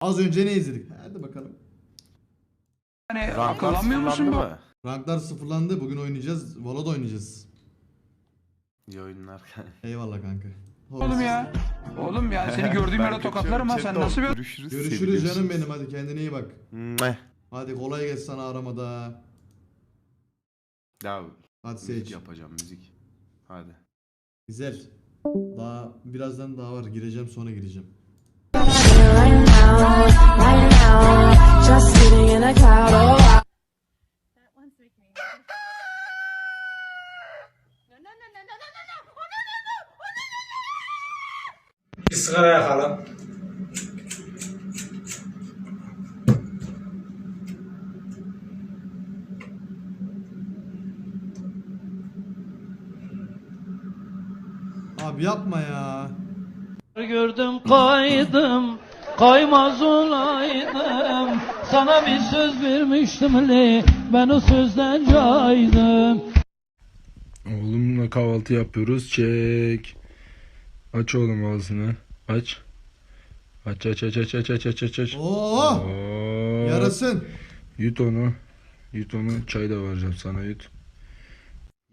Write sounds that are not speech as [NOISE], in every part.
Az önce ne izledik? Hadi bakalım. Yani akıllanmıyor musun bu? Ranklar sıfırlandı. Bugün oynayacağız. Valo'da oynayacağız. İyi oyunlar. Eyvallah kanka. Oğlum ya. Oğlum ya seni [LAUGHS] gördüğüm yere tokatlarım ha sen nasıl bir... Görüşürüz. Görüşürüz canım benim. Hadi kendine iyi bak. Hadi kolay gelsin sana aramada. Ya Hadi müzik seç. yapacağım müzik. Hadi. Güzel. Daha birazdan daha var. Gireceğim sonra gireceğim. Right now, right now, just sitting in a cloud. Oh, That one's making me. No, no, no, no, no, no, no, no! Oh, no, no, no! Oh, no, no, no! Bir sigara yakalım. Abi yapma ya. Gördüm kaydım, kaymaz olaydım. Sana bir söz vermiştim li, ben o sözden caydım. Oğlumla kahvaltı yapıyoruz. Çek. Aç oğlum ağzını. Aç. Aç aç aç aç aç aç aç aç aç. Oo! Yarasın. Yut onu. Yut onu. Çay da vereceğim sana yut.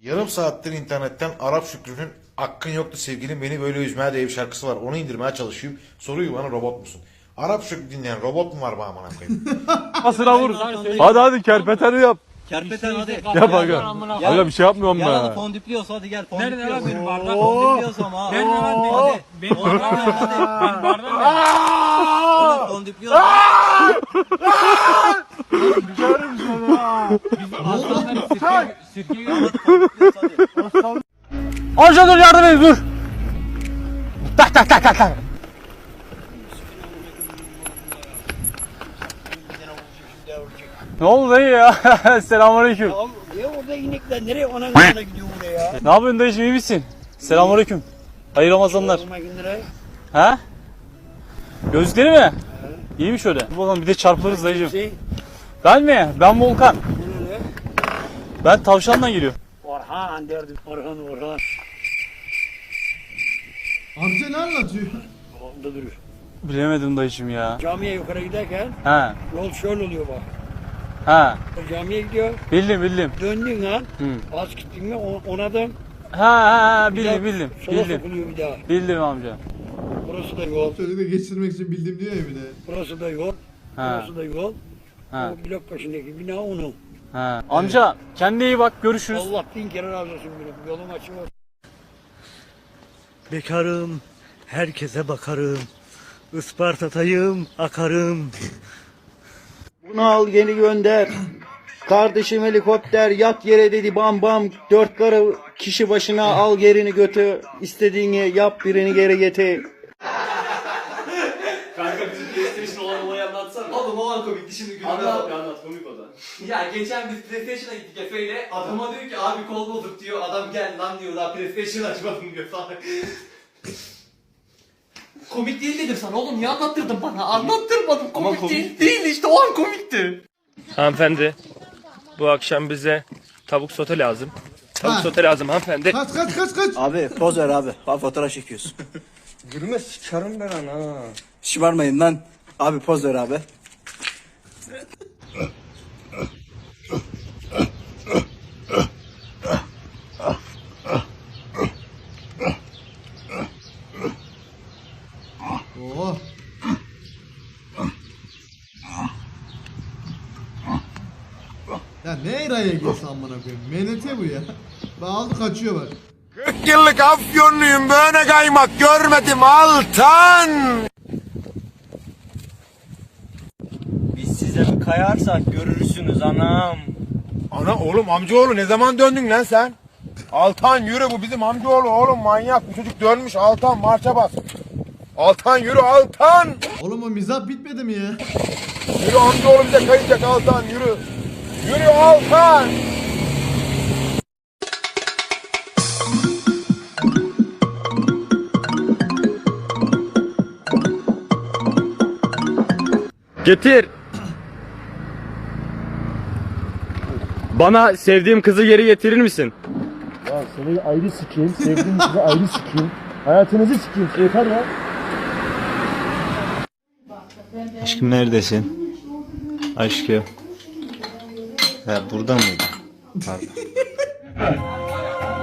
Yarım saattir internetten Arap Şükrü'nün Hakkın Yoktu Sevgilim Beni Böyle Üzmeye diye bir şarkısı var. Onu indirmeye çalışıyorum. Soruyor bana robot musun? Arap Şükrü dinleyen robot mu var bana amına koyayım? [LAUGHS] Asına vur. Hadi hadi kerpeteni yap. Kerpeten hadi. Yap aga. Aga bir şey yapmıyorum Ya be. fondipliyorsa hadi gel Nerede lan benim bardak? Fondipliyorsa ama. Nerede lan benim? Hadi. Benim bardağım nerede? [LAUGHS] Benim bardağım nerede? Fondipliyorsa. Aslanları sirke, sirke götür. Amca dur yardım et dur. Tak tak tak tak tak. Ne oldu dayı ya? [LAUGHS] Selamünaleyküm. Ya orada inekler nereye ona göre gidiyor buraya ya? Ne yapıyorsun dayıcım iyi misin? Selamünaleyküm. Hayırlı Ramazanlar. Ha? Gözlükleri mi? İyi mi şöyle? Dur bakalım bir de çarpılırız dayıcım. Şey, Ben mi? Ben Volkan. Ben tavşandan geliyorum. Orhan derdim. Orhan Orhan. Amca ne anlatıyor? Orada durur. Bilemedim dayıcım ya. Camiye yukarı giderken Ha. yol şöyle oluyor bak. Ha. Camiye gidiyor. Bildim bildim. Döndün lan. Hı. Az gittin mi o- ona da Ha ha, ha bir bildim daha bildim. Sola Bildim. sokuluyor bir daha. Bildim amca. Burası da yol. De geçirmek için bildim diyor ya bir de. Burası da yol. Ha. Burası da yol. Ha. O blok başındaki bina onun. Ha. Amca kendine iyi bak görüşürüz. Allah bin kere razı olsun benim. Yolum açık olsun. Bekarım, herkese bakarım. Ispartatayım, akarım. Bunu al yeni gönder. Kardeşim helikopter yat yere dedi bam bam. Dört karı kişi başına al yerini götü. İstediğini yap birini geri getir. Oğlum o an komikti şimdi gülüyor. Anlat anlat komik o da. ya geçen biz PlayStation'a gittik Efe'yle. Adama diyor ki abi kol bulduk diyor. Adam gel lan diyor daha PlayStation açmadım diyor falan. Komik değil dedim sana oğlum niye anlattırdın bana? Anlattırmadım komik, değil. Değil işte o an komikti. Hanımefendi bu akşam bize tavuk sote lazım. Tavuk Ha. sote lazım hanımefendi. Kaç kaç kaç kaç. Abi poz ver abi. Abi fotoğraf çekiyorsun. [LAUGHS] Gülme sıçarım ben ana. Şımarmayın lan. Abi poz ver abi. Oo. Ya ne Eray'a gelsin amına koyayım. MNT bu ya. Bak aldı kaçıyor bak. 40 yıllık Afyonluyum böyle kaymak görmedim Altan. Biz size bir kayarsak görürsünüz anam. Ana oğlum amcaoğlu ne zaman döndün lan sen? Altan yürü bu bizim amcaoğlu oğlum manyak bu çocuk dönmüş Altan marşa bas. Altan yürü Altan. Oğlum o mizah bitmedi mi ya? Yürü amcaoğlu bize kayacak Altan yürü. Yürü Altan. Getir. Bana sevdiğim kızı geri getirir misin? Ya seni ayrı sikeyim, sevdiğim sizi ayrı sikeyim. Hayatınızı sikeyim, yeter ya. Aşkım neredesin? Aşkım. Ha burada mıydı? Pardon.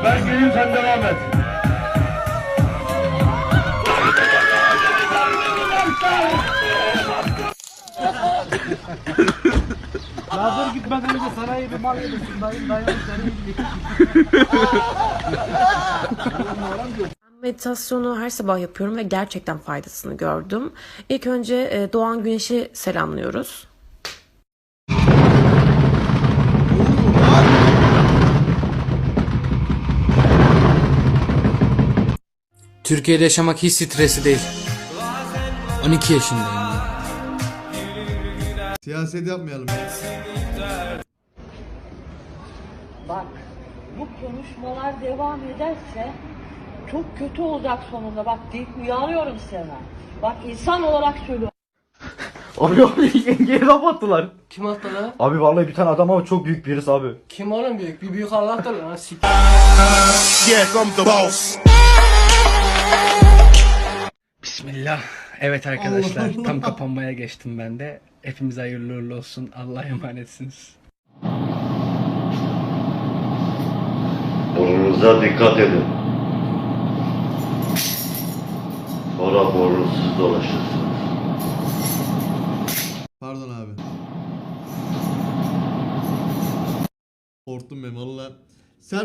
Ben geleyim sen devam et. Hazır gitmeden önce sana iyi bir mal yedirsin. Dayım dayım seni Meditasyonu her sabah yapıyorum ve gerçekten faydasını gördüm. İlk önce e, doğan güneşi selamlıyoruz. Türkiye'de yaşamak hiç stresi değil. 12 yaşındayım. Siyaset yapmayalım ya. Bak bu konuşmalar devam ederse çok kötü olacak sonunda. Bak deyip uyarıyorum seni. Bak insan olarak söylüyorum. [LAUGHS] Abi abi yengeye laf attılar. Kim attı lan? Abi vallahi bir tane adam ama çok büyük birisi abi. Kim oğlum büyük? Bir büyük Allah'tır lan. Sik. Bismillah. Evet arkadaşlar Allah Allah. tam kapanmaya geçtim ben de. Hepimiz hayırlı uğurlu olsun. Allah'a emanetsiniz. Burnunuza dikkat edin. Sonra burnunuz dolaşırsınız. Pardon abi. Korktum ben valla. Ser